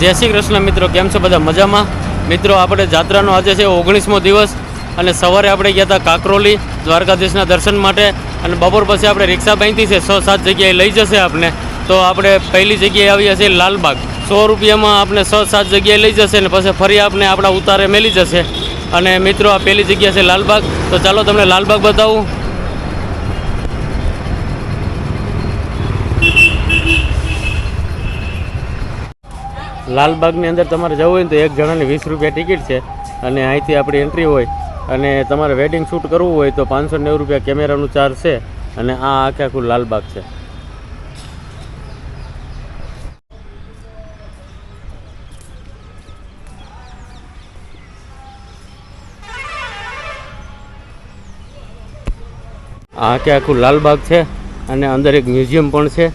જય શ્રી કૃષ્ણ મિત્રો, કેમ છો બધા? મજામાં? મિત્રો, આપણે જાત્રાનો આજે છે ઓગણીસમો દિવસ અને સવારે આપણે ગયા હતા કાકરોલી દ્વારકાધીશના દર્શન માટે અને બપોર પછી આપણે રિક્ષા બાંધી છે છ સાત જગ્યાએ લઈ જશે આપણે તો આપણે પહેલી જગ્યાએ આવીએ છીએ લાલબાગ. સો રૂપિયામાં આપણે છ સાત જગ્યાએ લઈ જશે ને પછી ફરી આપણે આપણા ઉતારે મેલી જશે. અને મિત્રો, આ પહેલી જગ્યા છે લાલબાગ. તો ચાલો તમને લાલબાગ બતાવું. લાલબાગની અંદર તમારે જવું હોય ને તો એક જણાની વીસ રૂપિયા ટિકિટ છે અને અહીંથી આપણી એન્ટ્રી હોય. અને તમારે વેડિંગ શૂટ કરવું હોય તો પાંચસો નેવું રૂપિયા કેમેરાનું ચાર્જ છે અને આ આખે આખું લાલબાગ છે. આ આખે આખું લાલબાગ છે અને અંદર એક મ્યુઝિયમ પણ છે.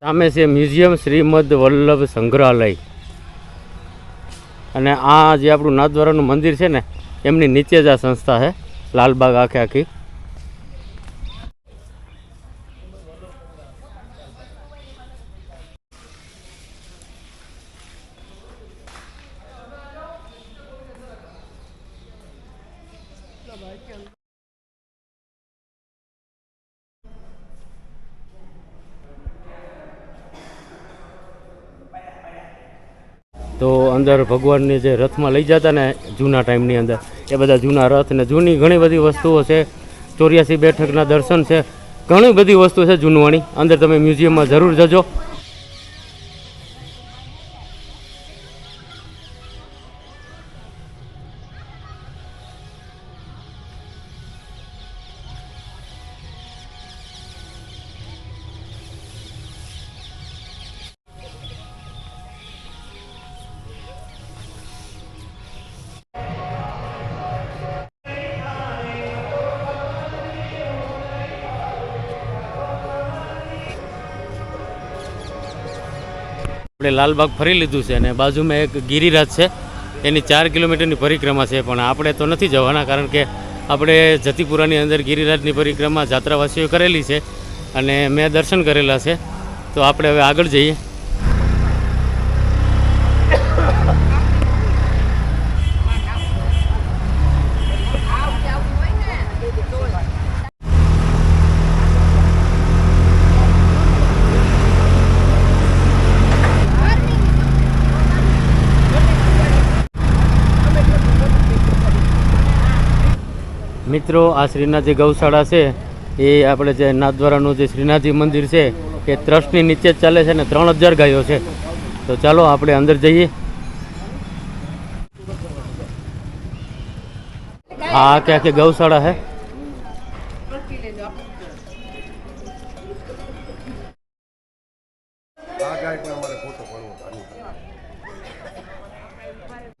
સામે છે મ્યુઝિયમ શ્રીમદ વલ્લભ સંગ્રહાલય. અને આ જે આપણું નાથદ્વારાનું મંદિર છે ને, એમની નીચે જ આ સંસ્થા છે, લાલબાગ આખે આખી. તો અંદર ભગવાનની જે રથમાં લઈ જતા ને જૂના ટાઈમની અંદર, એ બધા જૂના રથ ને જૂની ઘણી બધી વસ્તુઓ છે. ચોર્યાસી બેઠકના દર્શન છે. ઘણી બધી વસ્તુ છે જૂનવાણી. અંદર તમે મ્યુઝિયમમાં જરૂર જજો. આપણે લાલબાગ ફરી લીધું છે અને બાજુમાં એક ગિરિરાજ છે. એની ચાર કિલોમીટરની પરિક્રમા છે, પણ આપણે તો નથી જવાના, કારણ કે આપણે જતીપુરાની અંદર ગિરિરાજની પરિક્રમા જાત્રાવાસીઓ કરેલી છે અને મેં દર્શન કરેલા છે. તો આપણે હવે આગળ જઈએ. મિત્રો, આ શ્રીનાથજી ગૌશાળા છે. એ આપણે જે નાથદ્વારાનું જે શ્રીનાથજી મંદિર છે, એ ટ્રસ્ટની નીચે જ ચાલે છે ને ત્રણ હજાર ગાયો છે. તો ચાલો આપણે અંદર જઈએ. આ કે આખી ગૌશાળા છે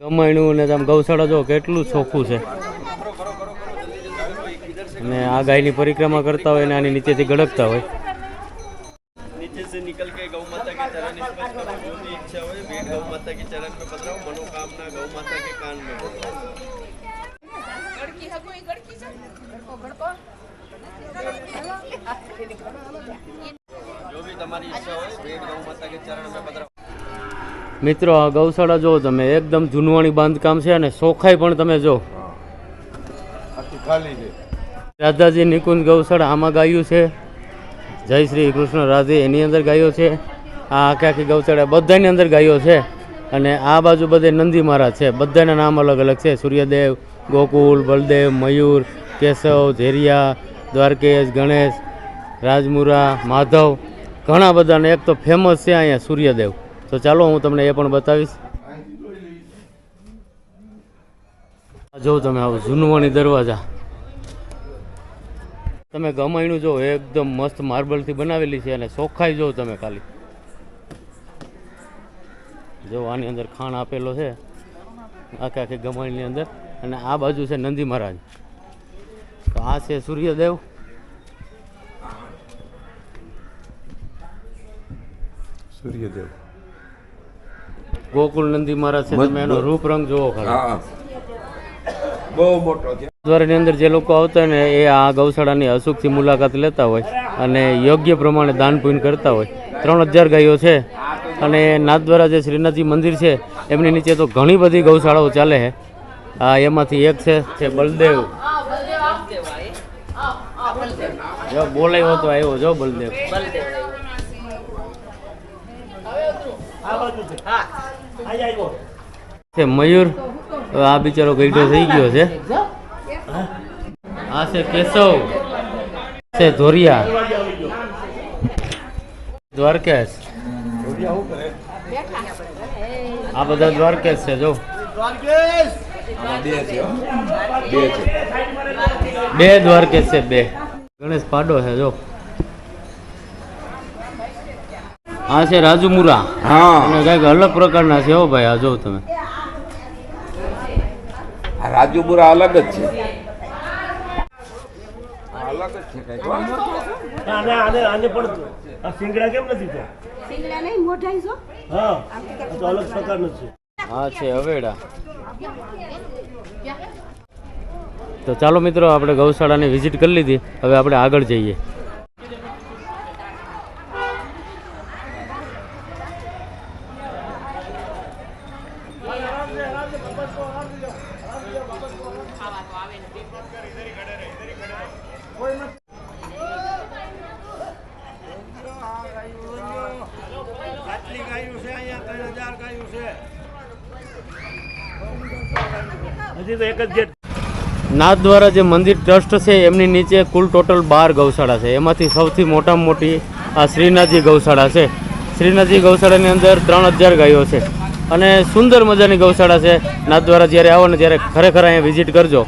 ગમાયણું ને આમ ગૌશાળા જો કેટલું ચોખ્ખું છે. ને આ ગાયની પરિક્રમા કરતા હોય અને આની નીચેથી ગળકતા હોય. મિત્રો આ ગૌશાળા જો તમે એકદમ જૂનવાણી બાંધકામ છે અને સોખાઈ પણ તમે જો ખાલી છે. રાધાજી નિકુંજ ગૌશાળા આમાં ગાયું છે. જય શ્રી કૃષ્ણ રાધે એની અંદર ગાયો છે. આ આખી આખી ગૌશાળા બધાની અંદર ગાયો છે. અને આ બાજુ બધે નંદી મહારાજ છે. બધાના નામ અલગ અલગ છે. સૂર્યદેવ, ગોકુલ, બલદેવ, મયુર, કેશવ, ઝેરિયા, દ્વારકેશ, ગણેશ, રાજમુરા, માધવ, ઘણા બધાને. એક તો ફેમસ છે અહીંયા સૂર્યદેવ. તો ચાલો હું તમને એ પણ બતાવીશ. જો તમે આવો જૂનવાણી દરવાજા. તમે ગમાયણું જો એકદમ મસ્ત માર્બલથી બનાવેલી છે અને ચોખ્ખાઈ જો તમે ખાલી. જો આની અંદર ખાણ આપેલો છે આખે આખી ગમાણની અંદર. અને આ બાજુ છે નંદી મહારાજ. તો આ છે સૂર્યદેવ. સૂર્યદેવ. ગોકુલ નંદી મહારાજ છે તમે એનો રૂપરંગ જોવો ખાલી. બહુ મોટો છે. દ્વારની અંદર જે લોકો આવતા હોય ને એ આ ગૌશાળાની અસુખથી મુલાકાત લેતા હોય અને યોગ્ય પ્રમાણે દાન પૂન કરતા હોય. ત્રણ હજાર ગાયો છે અને નાથદ્વારા જે શ્રીનાથજી મંદિર છે એમની નીચે તો ઘણી બધી ગૌશાળાઓ ચાલે છે. આ એમાંથી એક છે જે બલદેવ. જો બોલાયો તો આવ્યો જો બલદેવ. છે મયુર. હવે આ બિચારો ગઈડો થઈ ગયો છે. આ છે કેશવ. છે ધોરિયા. દ્વારકેશ. આ બધા દ્વારકેશ છે જો. બે દ્વારકેશ છે બે. ગણેશ પાડો છે જો. આ છે રાજુમુરા. હા. અને કંઈક અલગ પ્રકારના છે હો ભાઈ આ જો તમે. રાજુપુરા અલગ જ છે. અલગ જ છે કંઈક આને આને આને પણ આ સિંગડા કેમ નથી તો? સિંગડા નહીં મોઢાઈ છો હા આ તો અલગ પ્રકારનું છે. અવેડા. તો ચાલો મિત્રો આપણે ગૌશાળાની વિઝિટ કરી લીધી. હવે આપણે આગળ જઈએ. નાથ દ્વારા જે મંદિર ટ્રસ્ટ છે, એમની નીચે કુલ ટોટલ બાર ગૌશાળા છે. એમાંથી સૌથી મોટામાં મોટી આ શ્રીનાથજી ગૌશાળા છે. શ્રીનાથજી ગૌશાળાની અંદર ત્રણ હજાર ગાયો છે. અને સુંદર મજાની ગૌશાળા છે. નાથ દ્વારા જ્યારે આવો ને ત્યારે ખરેખર અહીંયા વિઝિટ કરજો.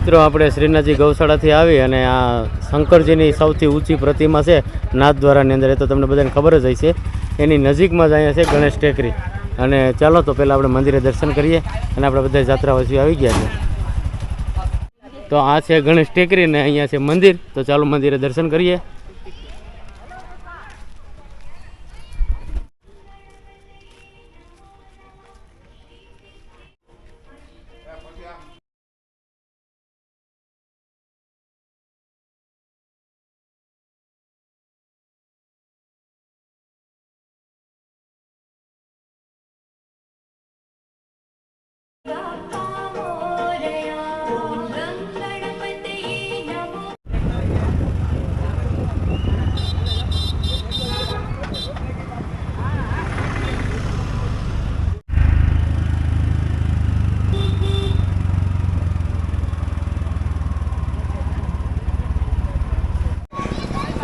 મિત્રો, આપણે શ્રીનાથજી ગૌશાળાથી આવી અને આ શંકરજીની સૌથી ઊંચી પ્રતિમા છે નાથ દ્વારાની અંદર. એ તો તમને બધાને ખબર જ હશે. એની નજીકમાં જ અહીંયા છે ગણેશ ટેકરી. અને ચાલો તો પહેલાં આપણે મંદિરે દર્શન કરીએ અને આપણે બધા જાત્રાવાસીઓ આવી ગયા છે તો આ છે ગણેશ ટેકરી ને અહીંયા છે મંદિર. તો ચાલો મંદિરે દર્શન કરીએ.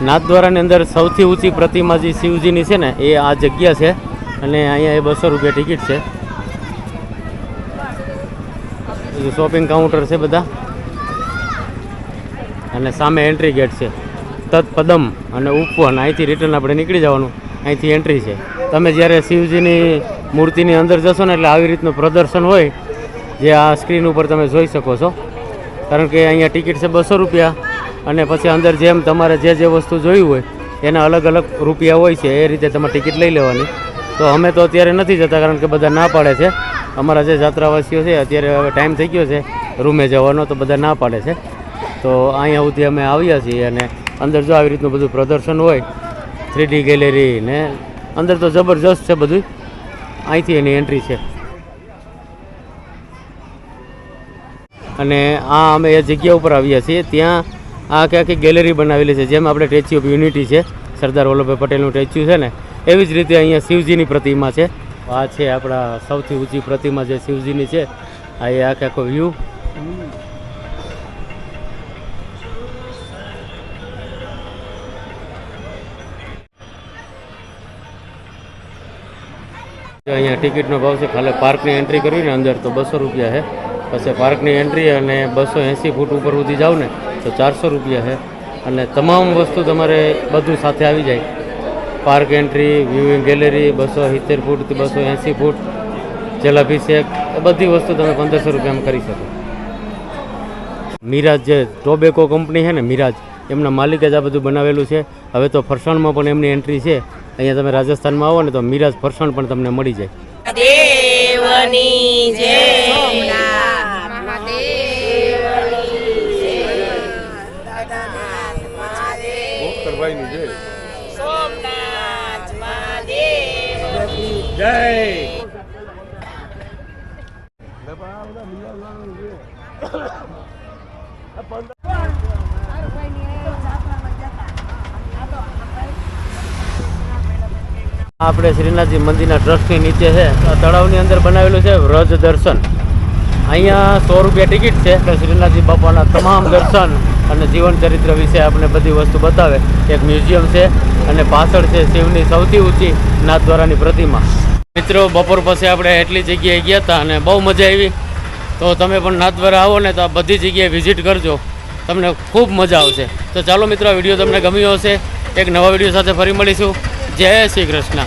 નાથદ્વારાની અંદર સૌથી ઊંચી પ્રતિમા જે શિવજીની છે ને, એ આ જગ્યા છે. અને અહીંયા એ બસો રૂપિયા ટિકિટ છે. શોપિંગ કાઉન્ટર છે બધા. અને સામે એન્ટ્રી ગેટ છે. તત્પદમ અને ઉપવન. અહીંથી રિટર્ન આપણે નીકળી જવાનું. અહીંથી એન્ટ્રી છે. તમે જ્યારે શિવજીની મૂર્તિની અંદર જશો ને એટલે આવી રીતનું પ્રદર્શન હોય, જે આ સ્ક્રીન ઉપર તમે જોઈ શકો છો. કારણ કે અહીંયા ટિકિટ છે બસો રૂપિયા. અને પછી અંદર જેમ તમારે જે જે વસ્તુ જોયું હોય, એના અલગ અલગ રૂપિયા હોય છે, એ રીતે તમારે ટિકિટ લઈ લેવાની. તો અમે તો અત્યારે નથી જતા, કારણ કે બધા ના પાડે છે. અમારા જે જાત્રાવાસીઓ છે, અત્યારે હવે ટાઈમ થઈ ગયો છે, રૂમે જવાનો, તો બધા ના પાડે છે. તો અહીંયા સુધી અમે આવ્યા છીએ અને અંદર જો આવી રીતનું બધું પ્રદર્શન હોય થ્રીડી ગેલેરી ને, અંદર તો જબરજસ્ત છે બધું. અહીંથી એની એન્ટ્રી છે. અને આ અમે એ જગ્યા ઉપર આવ્યા છીએ. ત્યાં આ આખી આખી ગેલેરી બનાવેલી છે, જેમ આપણે સ્ટેચ્યુ ઓફ યુનિટી છે, સરદાર વલ્લભભાઈ પટેલનું સ્ટેચ્યુ છે ને, એવી જ રીતે અહીંયા શિવજીની પ્રતિમા છે. આ છે આપણા સૌથી ઊંચી પ્રતિમા જે શિવજીની છે. આ એ આખે આખો વ્યૂ અહીંયા ટિકિટનો ભાવ છે, ખાલી પાર્કની એન્ટ્રી કરવી ને અંદર તો બસો રૂપિયા છે. પછી પાર્કની એન્ટ્રી અને બસો એંસી ફૂટ ઉપર સુધી જાવ ને તો ચારસો રૂપિયા છે. અને તમામ વસ્તુ તમારે બધું સાથે આવી જાય. પાર્ક એન્ટ્રી વ્યૂઇંગ ગેલેરી બસો સિત્તેર ફૂટથી બસો એંસી ફૂટ જલાભિષેક એ બધી વસ્તુ તમે પંદરસો રૂપિયામાં કરી શકો. મિરાજ જે ટોબેકો કંપની છે ને, મિરાજ, એમના માલિકે જ આ બધું બનાવેલું છે. હવે તો ફરસાણમાં પણ એમની એન્ટ્રી છે. અહીંયા તમે રાજસ્થાનમાં આવો ને તો મિરાજ ફરસાણ પણ તમને મળી જાય. દેવની જય. આપણે શ્રીનાથજી મંદિરના ટ્રસ્ટની નીચે છે. તળાવની અંદર બનાવેલું છે વ્રજ દર્શન. અહીંયા સો રૂપિયા ટિકિટ છે એટલે શ્રીનાથજી બાપાના તમામ દર્શન અને જીવન ચરિત્ર વિશે આપણે બધી વસ્તુ બતાવે. એક મ્યુઝિયમ છે અને પાછળ છે શિવની સૌથી ઊંચી નાથદ્વારાની પ્રતિમા. મિત્રો, બપોર પછી આપણે એટલી જગ્યાએ ગયા હતા અને બહુ મજા આવી. તો તમે પણ નાથદ્વારા આવો ને તો આ બધી જગ્યાએ વિઝિટ કરજો. તમને ખૂબ મજા આવશે. તો ચાલો મિત્રો, આ વીડિયો તમને ગમ્યો હશે. એક નવા વીડિયો સાથે ફરી મળીશું. જય શ્રી કૃષ્ણ.